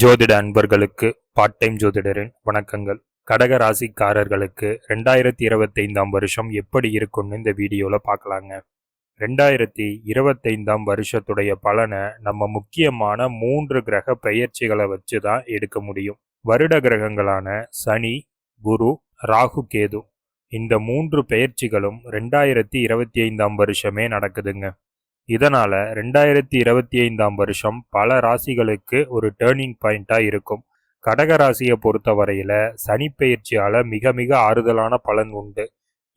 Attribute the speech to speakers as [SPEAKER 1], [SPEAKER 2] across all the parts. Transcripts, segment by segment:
[SPEAKER 1] ஜோதிட அன்பர்களுக்கு part time ஜோதிடரின் வணக்கங்கள். கடக ராசிக்காரர்களுக்கு ரெண்டாயிரத்தி இருபத்தைந்தாம் வருஷம் எப்படி இருக்கும்னு இந்த வீடியோவில் பார்க்கலாங்க. ரெண்டாயிரத்தி இருபத்தைந்தாம் வருஷத்துடைய பலனை நம்ம முக்கியமான மூன்று கிரக பெயர்ச்சிகளை வச்சு தான் எடுக்க முடியும். வருட கிரகங்களான சனி குரு ராகு கேது. இந்த மூன்று பெயர்ச்சிகளும் ரெண்டாயிரத்தி இருபத்தி ஐந்தாம் வருஷமே நடக்குதுங்க. இதனால் ரெண்டாயிரத்தி இருபத்தி ஐந்தாம் வருஷம் பல ராசிகளுக்கு ஒரு டேர்னிங் பாயிண்ட்டாக இருக்கும். கடக ராசியை பொறுத்தவரையில் சனி பெயர்ச்சியால மிக மிக ஆறுதலான பலன் உண்டு.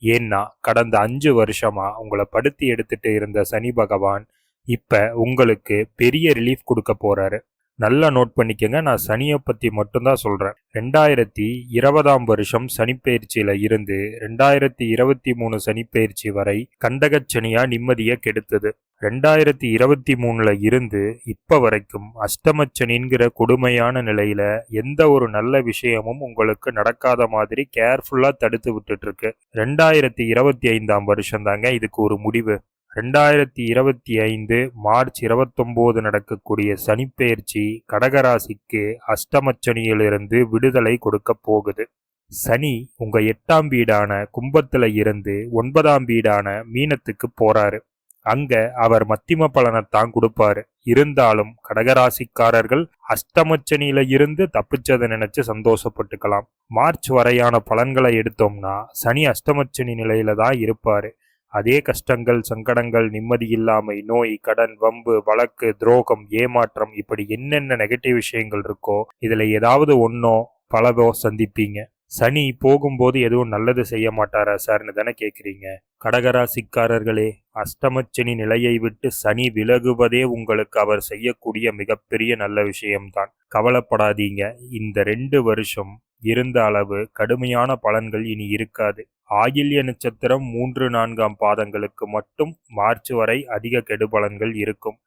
[SPEAKER 1] ஏன்னா கடந்த அஞ்சு வருஷமாக உங்களை படுத்தி எடுத்துட்டு இருந்த சனி பகவான் இப்போ உங்களுக்கு பெரிய ரிலீஃப் கொடுக்க போகிறாரு நல்லா நோட் பண்ணிக்கங்க. நான் சனியை பற்றி மட்டும்தான் சொல்கிறேன் ரெண்டாயிரத்தி இருபதாம் வருஷம் சனிப்பெயர்ச்சியில் இருந்து ரெண்டாயிரத்தி இருபத்தி மூணு சனிப்பெயர்ச்சி வரை கண்டகச் சனியாக நிம்மதியை கெடுத்தது. ரெண்டாயிரத்தி இருபத்தி மூணில் இருந்து இப்போ வரைக்கும் அஷ்டமச்சனிங்கிற கொடுமையான நிலையில் எந்த ஒரு நல்ல விஷயமும் உங்களுக்கு நடக்காத மாதிரி கேர்ஃபுல்லாக தடுத்து விட்டுட்டு இருக்கு. ரெண்டாயிரத்தி இருபத்தி ஐந்தாம் வருஷம் தாங்க இதுக்கு ஒரு முடிவு. ரெண்டாயிரத்தி இருபத்தி ஐந்து மார்ச் இருபத்தொம்போது நடக்கக்கூடிய சனிப்பெயர்ச்சி கடகராசிக்கு அஷ்டமச்சனியிலிருந்து விடுதலை கொடுக்க போகுது. சனி உங்க எட்டாம் வீடான கும்பத்துல இருந்து ஒன்பதாம் வீடான மீனத்துக்கு போறாரு. அங்க அவர் மத்திம பலனைத்தான் கொடுப்பாரு. இருந்தாலும் கடகராசிக்காரர்கள் அஷ்டமச்சனியில இருந்து தப்பிச்சதை நினைச்சு சந்தோஷப்பட்டுக்கலாம். மார்ச் வரையான பலன்களை எடுத்தோம்னா சனி அஷ்டமச்சனி நிலையில தான் இருப்பாரு. அதே கஷ்டங்கள் சங்கடங்கள் நிம்மதியில்லாமை நோய் கடன் வம்பு வழக்கு துரோகம் ஏமாற்றம் இப்படி என்னென்ன நெகட்டிவ் விஷயங்கள் இருக்கோ இதில் ஏதாவது ஒன்றோ பலவோ சந்திப்பீங்க. சனி போகும்போது எதுவும் நல்லது செய்ய மாட்டாரா சார்னு தானே கேட்குறீங்க கடகராசிக்காரர்களே அஷ்டமச்சனி நிலையை விட்டு சனி விலகுவதே உங்களுக்கு அவர் செய்யக்கூடிய மிகப்பெரிய நல்ல விஷயம்தான். கவலைப்படாதீங்க. இந்த ரெண்டு வருஷம் இருந்த அளவு கடுமையான பலன்கள் இனி இருக்காது. ஆயில்ய நட்சத்திரம் மூன்று நான்காம் பாதங்களுக்கு மட்டும் மார்ச் வரை அதிக கெடுபலன்கள் இருக்கும்.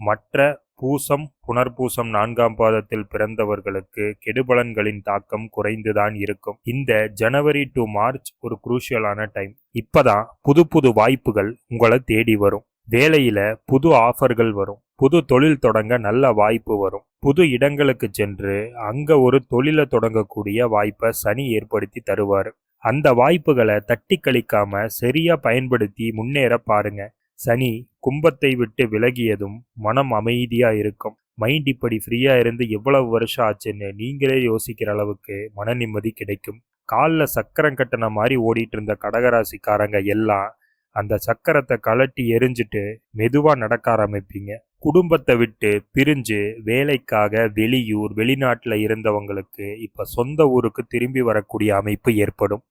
[SPEAKER 1] மற்ற பூசம் புனர்பூசம் நான்காம் பாதத்தில் பிறந்தவர்களுக்கு கெடுபலன்களின் தாக்கம் குறைந்துதான் இருக்கும். இந்த ஜனவரி டு மார்ச் ஒரு குரூஷியலான டைம் இப்பதான் புது புது வாய்ப்புகள் உங்களை தேடி வரும். வேலையில் புது ஆஃபர்கள் வரும். புது தொழில் தொடங்க நல்ல வாய்ப்பு வரும். புது இடங்களுக்கு சென்று அங்கே ஒரு தொழிலை தொடங்கக்கூடிய வாய்ப்பை சனி ஏற்படுத்தி தருவார். அந்த வாய்ப்புகளை தட்டி கழிக்காம சரியா பயன்படுத்தி முன்னேற பாருங்க. சனி கும்பத்தை விட்டு விலகியதும் மனம் அமைதியா இருக்கும். மைண்ட் இப்படி ஃப்ரீயா இருந்து எவ்வளவு வருஷம் ஆச்சுன்னு நீங்களே யோசிக்கிற அளவுக்கு மன நிம்மதி கிடைக்கும். காலில் சக்கரம் கட்டின மாதிரி ஓடிட்டு இருந்த கடகராசிக்காரங்க எல்லாம் அந்த சக்கரத்தை கலட்டி எரிஞ்சிட்டு மெதுவாக நடக்க ஆரம்பிப்பீங்க. குடும்பத்தை விட்டு பிரிஞ்சு வேலைக்காக வெளியூர் வெளிநாட்டில் இருந்தவங்களுக்கு இப்போ சொந்த ஊருக்கு திரும்பி வரக்கூடிய அமைப்பு ஏற்படும்.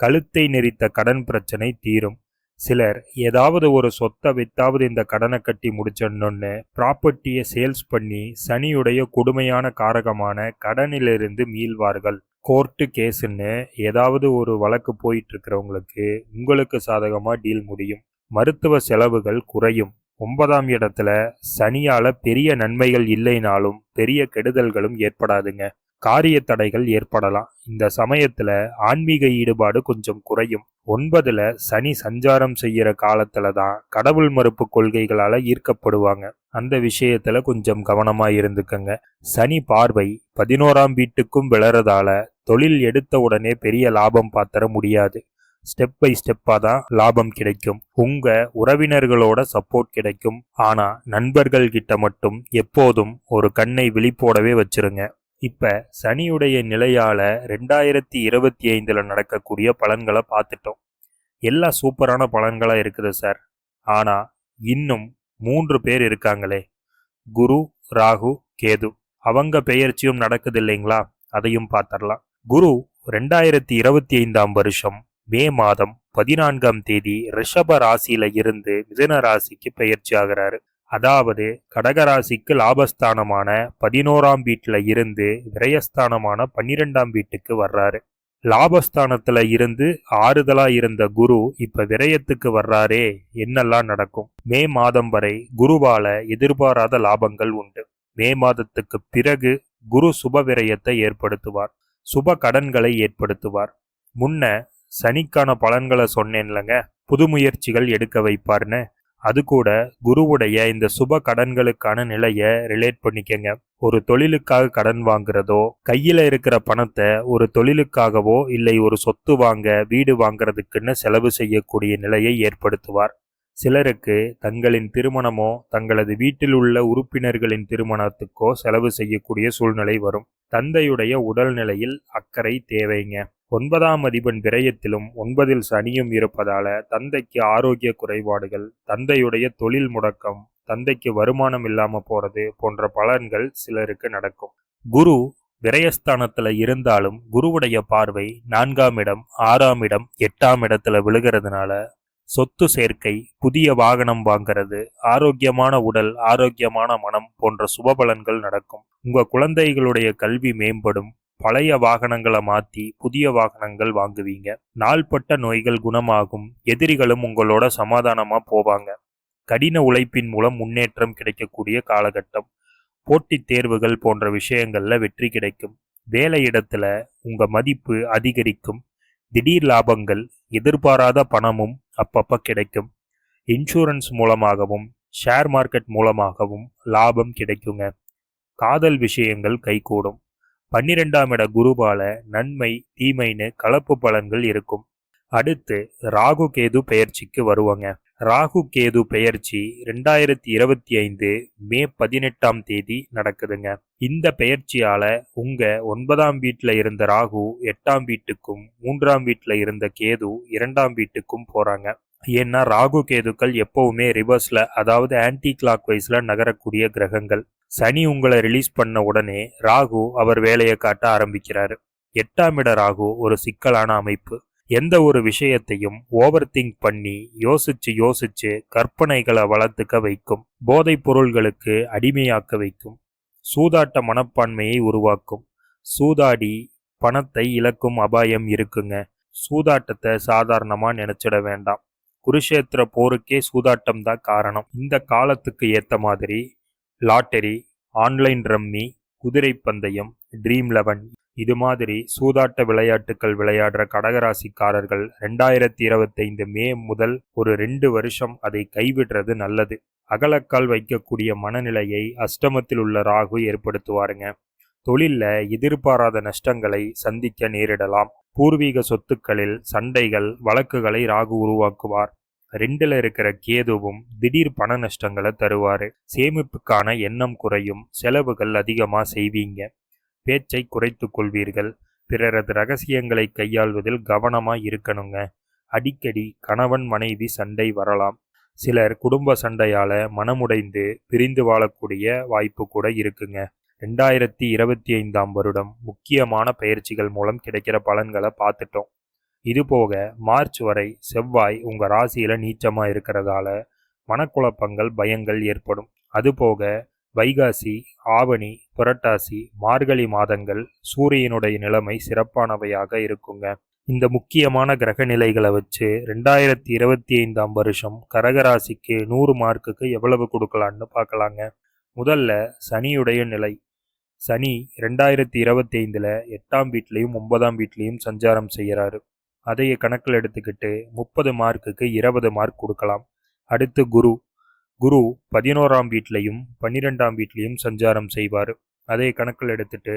[SPEAKER 1] கழுத்தை நெறித்த கடன் பிரச்சனை தீரும். சிலர் ஏதாவது ஒரு சொத்தை வித்தாவது இந்த கடனை கட்டி முடிச்சிடணும்னு ப்ராப்பர்ட்டியை சேல்ஸ் பண்ணி சனியுடைய கொடுமையான காரகமான கடனிலிருந்து மீள்வார்கள். கோர்ட்டு கேஸுன்னு ஏதாவது ஒரு வழக்கு போயிட்டுருக்கிறவங்களுக்கு உங்களுக்கு சாதகமாக டீல் முடியும். மருத்துவ செலவுகள் குறையும். ஒன்பதாம் இடத்துல சனியால பெரிய நன்மைகள் இல்லைனாலும் பெரிய கெடுதல்களும் ஏற்படாதுங்க. காரிய தடைகள் ஏற்படலாம். இந்த சமயத்துல ஆன்மீக ஈடுபாடு கொஞ்சம் குறையும். ஒன்பதுல சனி சஞ்சாரம் செய்யற காலத்துல தான் கடவுள் மறுப்பு கொள்கைகளால ஈர்க்கப்படுவாங்க. அந்த விஷயத்துல கொஞ்சம் கவனமா இருந்துக்கங்க. சனி பார்வை பதினோராம் வீட்டுக்கும் விளறதால தொழில் எடுத்த உடனே பெரிய லாபம் பாத்தர முடியாது. ஸ்டெப் பை ஸ்டெப்பா தான் லாபம் கிடைக்கும். உங்க உறவினர்களோட சப்போர்ட் கிடைக்கும். ஆனா நண்பர்கள் கிட்ட மட்டும் எப்போதும் ஒரு கண்ணை விழிப்போடவே வச்சிருங்க. இப்போ சனியுடைய நிலையால் ரெண்டாயிரத்தி இருபத்தி ஐந்தில் நடக்கக்கூடிய பலன்களை பார்த்துட்டோம். எல்லாம் சூப்பரான பலன்களாக இருக்குது சார். ஆனால் இன்னும் மூன்று பேர் இருக்காங்களே. குரு ராகு கேது. அவங்க பெயர்ச்சியும் நடக்குது இல்லைங்களா? அதையும் பார்த்துடலாம். குரு ரெண்டாயிரத்தி இருபத்தி ஐந்தாம் வருஷம் மே மாதம் பதினான்காம் தேதி ரிஷப ராசியில இருந்து மிதன ராசிக்கு பெயர்ச்சி ஆகிறாரு. அதாவது கடகராசிக்கு லாபஸ்தானமான பதினோராம் வீட்டில் இருந்து விரயஸ்தானமான பன்னிரெண்டாம் வீட்டுக்கு வர்றாரு. லாபஸ்தானத்துல இருந்து ஆறுதலா இருந்த குரு இப்ப விரயத்துக்கு வர்றாரே என்னெல்லாம் நடக்கும்? மே மாதம் வரை குருவால எதிர்பாராத லாபங்கள் உண்டு. மே மாதத்துக்கு பிறகு குரு சுப விரயத்தை ஏற்படுத்துவார். சுப கடன்களை ஏற்படுத்துவார். முன்ன சனிக்கான பலன்களை சொன்னேன்லங்க புது முயற்சிகள் எடுக்க வைப்பார்னு. அது கூட குருவுடைய இந்த சுப கடன்களுக்கான நிலையை ரிலேட் பண்ணிக்கங்க. ஒரு தொழிலுக்காக கடன் வாங்குறதோ கையில இருக்கிற பணத்தை ஒரு தொழிலுக்காகவோ இல்லை ஒரு சொத்து வாங்க வீடு வாங்குறதுக்குன்னு செலவு செய்யக்கூடிய நிலையை ஏற்படுத்துவார். சிலருக்கு தங்களின் திருமணமோ தங்களது வீட்டில் உள்ள உறுப்பினர்களின் திருமணத்துக்கோ செலவு செய்யக்கூடிய சூழ்நிலை வரும். தந்தையுடைய உடல்நிலையில் அக்கறை தேவைங்க. ஒன்பதாம் அதிபன் விரயத்திலும் ஒன்பதில் சனியும் இருப்பதால தந்தைக்கு ஆரோக்கிய குறைபாடுகள் தந்தையுடைய தொழில் முடக்கம் தந்தைக்கு வருமானம் இல்லாம போறது போன்ற பலன்கள் சிலருக்கு நடக்கும். குரு விரயஸ்தானத்துல இருந்தாலும் குருவுடைய பார்வை நான்காம் இடம் ஆறாம் இடம் எட்டாம் இடத்துல விழுகிறதுனால சொத்து சேர்க்கை புதிய வாகனம் வாங்கிறது ஆரோக்கியமான உடல் ஆரோக்கியமான மனம் போன்ற சுபபலன்கள் நடக்கும். உங்க குழந்தைகளுடைய கல்வி மேம்படும் பழைய வாகனங்களை மாற்றி புதிய வாகனங்கள் வாங்குவீங்க. நாள்பட்ட நோய்கள் குணமாகும். எதிரிகளும் உங்களோட சமாதானமாக போவாங்க. கடின உழைப்பின் மூலம் முன்னேற்றம் கிடைக்கக்கூடிய காலகட்டம். போட்டித் தேர்வுகள் போன்ற விஷயங்களில் வெற்றி கிடைக்கும். வேலை இடத்துல உங்க மதிப்பு அதிகரிக்கும். திடீர் லாபங்கள் எதிர்பாராத பணமும் அப்பப்போ கிடைக்கும். இன்சூரன்ஸ் மூலமாகவும் ஷேர் மார்க்கெட் மூலமாகவும் லாபம் கிடைக்குங்க. காதல் விஷயங்கள் கைகூடும். பன்னிரெண்டாம் இட குருபால நன்மை தீமைன்னு கலப்பு பலன்கள் இருக்கும். அடுத்து ராகு கேது பெயர்ச்சிக்கு வருவாங்க. ராகு கேது பெயர்ச்சி ரெண்டாயிரத்தி இருபத்தி ஐந்து மே பதினெட்டாம் தேதி நடக்குதுங்க. இந்த பெயர்ச்சியால உங்க ஒன்பதாம் வீட்டில் இருந்த ராகு எட்டாம் வீட்டுக்கும் மூன்றாம் வீட்டில் இருந்த கேது இரண்டாம் வீட்டுக்கும் போறாங்க. ஏன்னா ராகு கேதுக்கள் எப்பவுமே ரிவர்ஸில் அதாவது ஆன்டி கிளாக் வைஸில் நகரக்கூடிய கிரகங்கள். சனி உங்களை ரிலீஸ் பண்ண உடனே ராகு அவர் வேலையை காட்ட ஆரம்பிக்கிறாரு. எட்டாம் இட ராகு ஒரு சிக்கலான அமைப்பு. எந்த ஒரு விஷயத்தையும் ஓவர் திங்க் பண்ணி யோசிச்சு யோசிச்சு கற்பனைகளை வளர்த்துக்க வைக்கும். போதைப் பொருள்களுக்கு அடிமையாக்க வைக்கும். சூதாட்ட மனப்பான்மையை உருவாக்கும். சூதாடி பணத்தை இழக்கும் அபாயம் இருக்குங்க. சூதாட்டத்தை சாதாரணமாக நினைச்சிட வேண்டாம். குருஷேத்திர போருக்கே சூதாட்டம் தான் காரணம். இந்த காலத்துக்கு ஏத்த மாதிரி லாட்டரி ஆன்லைன் ரம்மி குதிரை பந்தயம் ட்ரீம் லெவன் இது மாதிரி சூதாட்ட விளையாட்டுகள் விளையாடுற கடகராசிக்காரர்கள் ரெண்டாயிரத்தி இருபத்தைந்து மே முதல் ஒரு ரெண்டு வருஷம் அதை கைவிடுறது நல்லது. அகலக்கால் வைக்கக்கூடிய மனநிலையை அஷ்டமத்தில் உள்ள ராகு ஏற்படுத்துவாருங்க. தொழில்ல எதிர்பாராத நஷ்டங்களை சந்திக்க நேரிடலாம். பூர்வீக சொத்துக்களில் சண்டைகள் வழக்குகளை ராகு உருவாக்குவார். ரெண்டுல இருக்கிற கேதுவும் திடீர் பண நஷ்டங்களை தருவாரு. சேமிப்புக்கான எண்ணம் குறையும். செலவுகள் அதிகமாக செய்வீங்க. பேச்சை குறைத்து கொள்வீர்கள். பிறரது ரகசியங்களை கையாள்வதில் கவனமாக இருக்கணுங்க. அடிக்கடி கணவன் மனைவி சண்டை வரலாம். சிலர் குடும்ப சண்டையால மனமுடைந்து பிரிந்து வாழக்கூடிய வாய்ப்பு கூட இருக்குங்க. ரெண்டாயிரத்தி இருபத்தி ஐந்தாம் வருடம் முக்கியமான பயிற்சிகள் மூலம் கிடைக்கிற பலன்களை பார்த்துட்டோம். இதுபோக மார்ச் வரை செவ்வாய் உங்கள் ராசியில் நீச்சமாக இருக்கிறதால மனக்குழப்பங்கள் பயங்கள் ஏற்படும். அதுபோக வைகாசி ஆவணி புரட்டாசி மார்கழி மாதங்கள் சூரியனுடைய நிலைமை சிறப்பானவையாக இருக்குங்க. இந்த முக்கியமான கிரக நிலைகளை வச்சு ரெண்டாயிரத்தி இருபத்தி ஐந்தாம் வருஷம் கரகராசிக்கு நூறு மார்க்குக்கு எவ்வளவு கொடுக்கலான்னு பார்க்கலாங்க. முதல்ல சனியுடைய நிலை. சனி ரெண்டாயிரத்தி இருபத்தி ஐந்தில் எட்டாம் வீட்லேயும் ஒன்பதாம் வீட்லேயும் சஞ்சாரம் செய்கிறாரு. அதைய கணக்கில் எடுத்துக்கிட்டு முப்பது மார்க்குக்கு இருபது மார்க் கொடுக்கலாம். அடுத்து குரு. குரு பதினோராம் வீட்லேயும் பன்னிரெண்டாம் வீட்லேயும் சஞ்சாரம் செய்வார். அதை கணக்கில் எடுத்துட்டு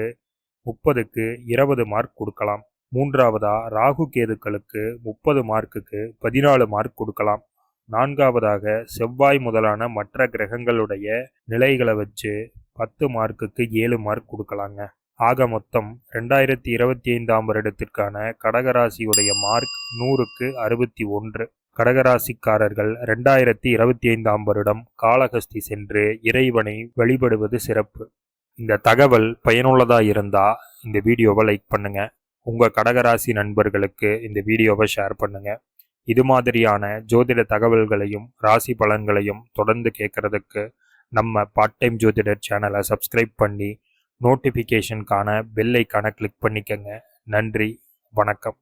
[SPEAKER 1] முப்பதுக்கு இருபது மார்க் கொடுக்கலாம். மூன்றாவதா ராகு கேதுக்களுக்கு முப்பது மார்க்குக்கு பதினாலு மார்க் கொடுக்கலாம். நான்காவதாக செவ்வாய் முதலான மற்ற கிரகங்களுடைய நிலைகளை வச்சு பத்து மார்க்குக்கு ஏழு மார்க் கொடுக்கலாங்க. ஆக மொத்தம் ரெண்டாயிரத்தி இருபத்தி ஐந்தாம் வருடத்திற்கான கடகராசியுடைய மார்க் நூறுக்கு அறுபத்தி ஒன்று. கடகராசிக்காரர்கள் ரெண்டாயிரத்தி இருபத்தி ஐந்தாம் வருடம் காலகஸ்தி சென்று இறைவனை வழிபடுவது சிறப்பு. இந்த தகவல் பயனுள்ளதாக இருந்தால் இந்த வீடியோவை லைக் பண்ணுங்க. உங்கள் கடகராசி நண்பர்களுக்கு இந்த வீடியோவை ஷேர் பண்ணுங்க. இது மாதிரியான ஜோதிட தகவல்களையும் ராசி பலன்களையும் தொடர்ந்து கேட்கறதுக்கு நம்ம பார்ட் டைம் ஜோதிடர் சேனலை சப்ஸ்கிரைப் பண்ணி நோட்டிஃபிகேஷனுக்கான பெல் ஐக்கானை கிளிக் பண்ணிக்கங்க. நன்றி வணக்கம்.